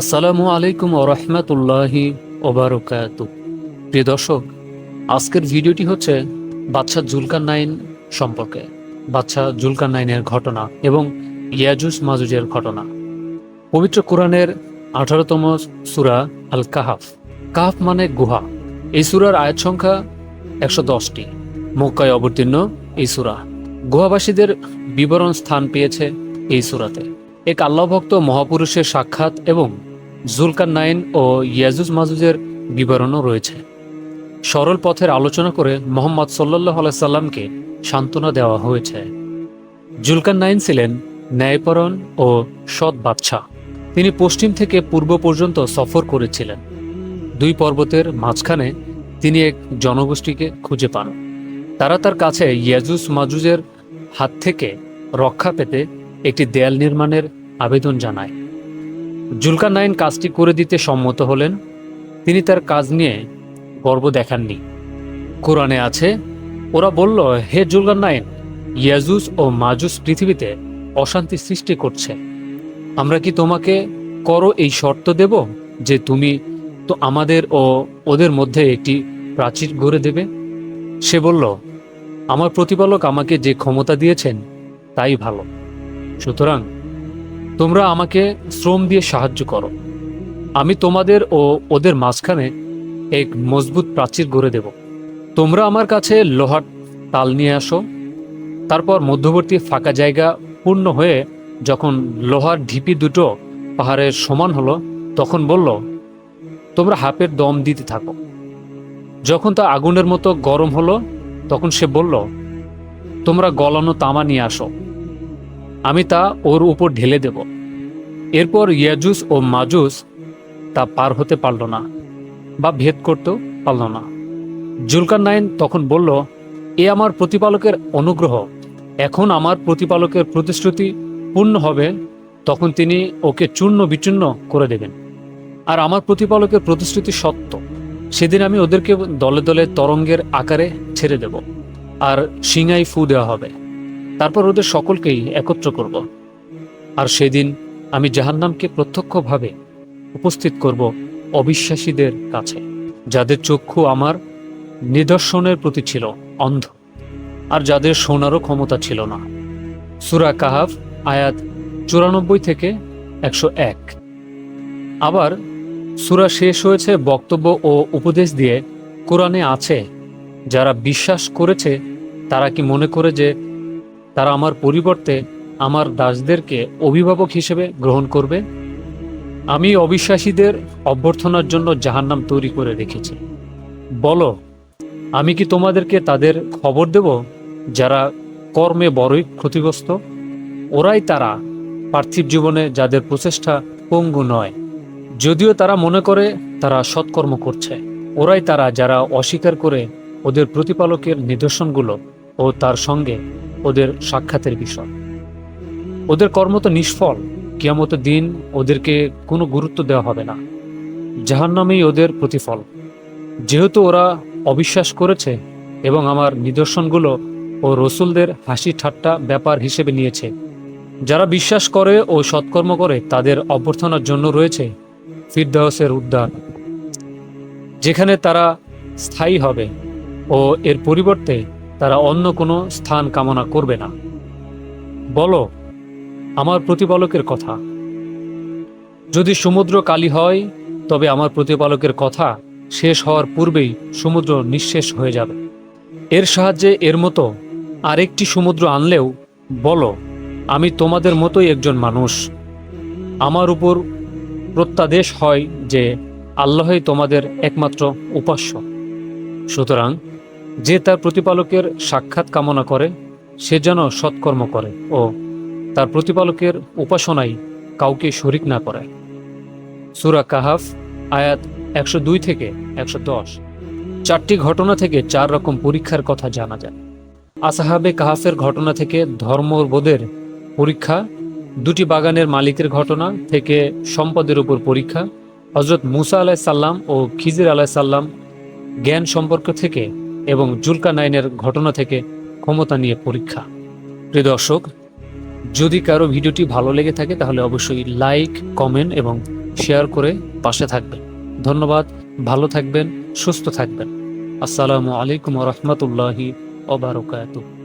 আসসালামু আলাইকুম ওরহমতুল্লাহি ওবারকাত প্রিয় দর্শক, আজকের ভিডিওটি হচ্ছে বাচ্চা জুলকার নাইন সম্পর্কে। বাচ্চা জুলকার নাইনের ঘটনা এবং ইয়াজুস মাজুজের ঘটনা। পবিত্র কোরআনের আঠারোতম সুরা আল কাহাফ কাহাফ মানে গুহা। এই সুরার আয়াত সংখ্যা একশো দশটি। মক্কায় অবতীর্ণ এই সুরা। গুহাবাসীদের বিবরণ স্থান পেয়েছে এই সুরাতে। এক আল্লাহভক্ত মহাপুরুষের সাক্ষাৎ এবং জুলকার নাইন ও ইয়াজুজ মাজুজের বিবরণও রয়েছে। সরল পথের আলোচনা করে মোহাম্মদ সাল্লাহ সাল্লামকে সান্ত্বনা দেওয়া হয়েছে। জুলকার নাইন ছিলেন ন্যায়পরণ ও সৎ বাদশাহ। তিনি পশ্চিম থেকে পূর্ব পর্যন্ত সফর করেছিলেন। দুই পর্বতের মাঝখানে তিনি এক জনগোষ্ঠীকে খুঁজে পান। তারা তার কাছে ইয়াজুস মাজুজের হাত থেকে রক্ষা পেতে একটি দেয়াল নির্মাণের আবেদন জানায়। জুলকার নাইন কাজটি করে দিতে সম্মত হলেন। তিনি তার কাজ নিয়ে গর্ব দেখাননি। কোরআনে আছে, ওরা বলল, হে জুলকার নাইন, ইয়াজুস ও মাজুস পৃথিবীতে অশান্তি সৃষ্টি করছে। আমরা কি তোমাকে করো এই শর্ত দেব যে তুমি তো আমাদের ও ওদের মধ্যে একটি প্রাচীর গড়ে দেবে? সে বলল, আমার প্রতিপালক আমাকে যে ক্ষমতা দিয়েছেন, তাই ভালো। সুতরাং তোমরা আমাকে শ্রম দিয়ে সাহায্য করো। আমি তোমাদের ও ওদের মাঝখানে এক মজবুত প্রাচীর গড়ে দেব। তোমরা আমার কাছে লোহার তাল নিয়ে আসো। তারপর মধ্যবর্তী ফাঁকা জায়গা পূর্ণ হয়ে যখন লোহার ঢিপি দুটো পাহাড়ের সমান হলো, তখন বলল, তোমরা হাপের দম দিতে থাকো। যখন তা আগুনের মতো গরম হলো, তখন সে বলল, তোমরা গলানো তামা নিয়ে আসো। আমি তা ওর উপর ঢেলে দেব। এরপর ইয়াজুস ও মাজুস তা পার হতে পারল না বা ভেদ করতেও পারল না। জুলকার নাইন তখন বলল, এ আমার প্রতিপালকের অনুগ্রহ। এখন আমার প্রতিপালকের প্রতিশ্রুতি পূর্ণ হবে, তখন তিনি ওকে চূর্ণ বিচূর্ণ করে দেবেন। আর আমার প্রতিপালকের প্রতিশ্রুতি সত্য। সেদিন আমি ওদেরকে দলে দলে তরঙ্গের আকারে ছেড়ে দেব। আর সিঙাই ফু দেওয়া হবে। তারপর ওদের সকলকেই একত্র করব। আর সেদিন আমি জাহান্নামকে প্রত্যক্ষভাবে উপস্থিত করব অবিশ্বাসীদের কাছে, যাদের চক্ষু আমার নিদর্শনের প্রতি ছিল অন্ধ, আর যাদের শোনারও ক্ষমতা ছিল না। সুরা কাহাফ, আয়াত চুরানব্বই থেকে একশো এক। আবার সুরা শেষ হয়েছে বক্তব্য ও উপদেশ দিয়ে কোরআনে আছে, যারা বিশ্বাস করেছে, তারা কি মনে করে যে তারা আমার পরিবর্তে আমার দাসদেরকে অভিভাবক হিসেবে গ্রহণ করবে। আমি অবিশ্বাসীদের অভ্যর্থনার জন্য জাহান্নাম তৈরি করে রেখেছি। বলো, আমি কি তোমাদেরকে তাদের খবর দেব যারা কর্মে বড়ই ক্ষতিগ্রস্ত? ওরাই তারা পার্থিব জীবনে যাদের প্রচেষ্টা পঙ্গু নয়। যদিও তারা মনে করে তারা সৎকর্ম করছে, ওরাই তারা যারা অস্বীকার করে ওদের প্রতিপালকের নিদর্শনগুলো ও তার সঙ্গে ওদের সাক্ষাতের বিষয়। ওদের কর্ম তো নিষ্ফল। কিয়ামত দিন ওদেরকে কোনো গুরুত্ব দেওয়া হবে না। জাহান্নামেই ওদের প্রতিফল। যেহেতু ওরা অবিশ্বাস করেছে এবং আমার নিদর্শনগুলো ও রসুলদের হাসি ঠাট্টা ব্যাপার হিসেবে নিয়েছে। যারা বিশ্বাস করে ও সৎকর্ম করে তাদের অভ্যর্থনার জন্য রয়েছে ফিরদাহসের উদ্যান যেখানে তারা স্থায়ী হবে ও এর পরিবর্তে তারা অন্য কোনো স্থান কামনা করবে না। বলো, আমার প্রতিপালকের কথা। যদি সমুদ্র কালি হয়, তবে আমার প্রতিপালকের কথা শেষ হওয়ার পূর্বেই সমুদ্র নিঃশেষ হয়ে যাবে। এর সাহায্যে এর মতো আরেকটি সমুদ্র আনলেও, বলো, আমি তোমাদের মতোই একজন মানুষ। আমার উপর প্রত্যাদেশ হয় যে, আল্লাহই তোমাদের একমাত্র উপাস্য। সুতরাং যে তার প্রতিপালকের সাক্ষাৎ কামনা করে, সে যেন সৎকর্ম করে ও তার প্রতিপালকের উপাসনায় কাউকে শরিক না করে। সুরা কাহাফ, আয়াত একশো দুই থেকে একশো দশ। চারটি ঘটনা থেকে চার রকম পরীক্ষার কথা জানা যায়। আসাহাবে কাহাফের ঘটনা থেকে ধর্মবোধের পরীক্ষা, দুটি বাগানের মালিকের ঘটনা থেকে সম্পদের উপর পরীক্ষা হজরত মুসা আলাহ সাল্লাম ও খিজির আলাহ সাল্লাম জ্ঞান সম্পর্ক থেকে এবং জুলকা নাইনের ঘটনা থেকে ক্ষমতা নিয়ে পরীক্ষা। প্রিয় দর্শক, যদি কারও ভিডিওটি ভালো লেগে থাকে, তাহলে অবশ্যই লাইক, কমেন্ট এবং শেয়ার করে পাশে থাকবেন। ধন্যবাদ, ভালো থাকবেন, সুস্থ থাকবেন। আসসালামু আলাইকুম রহমতুল্লাহি ওবারকাতুহ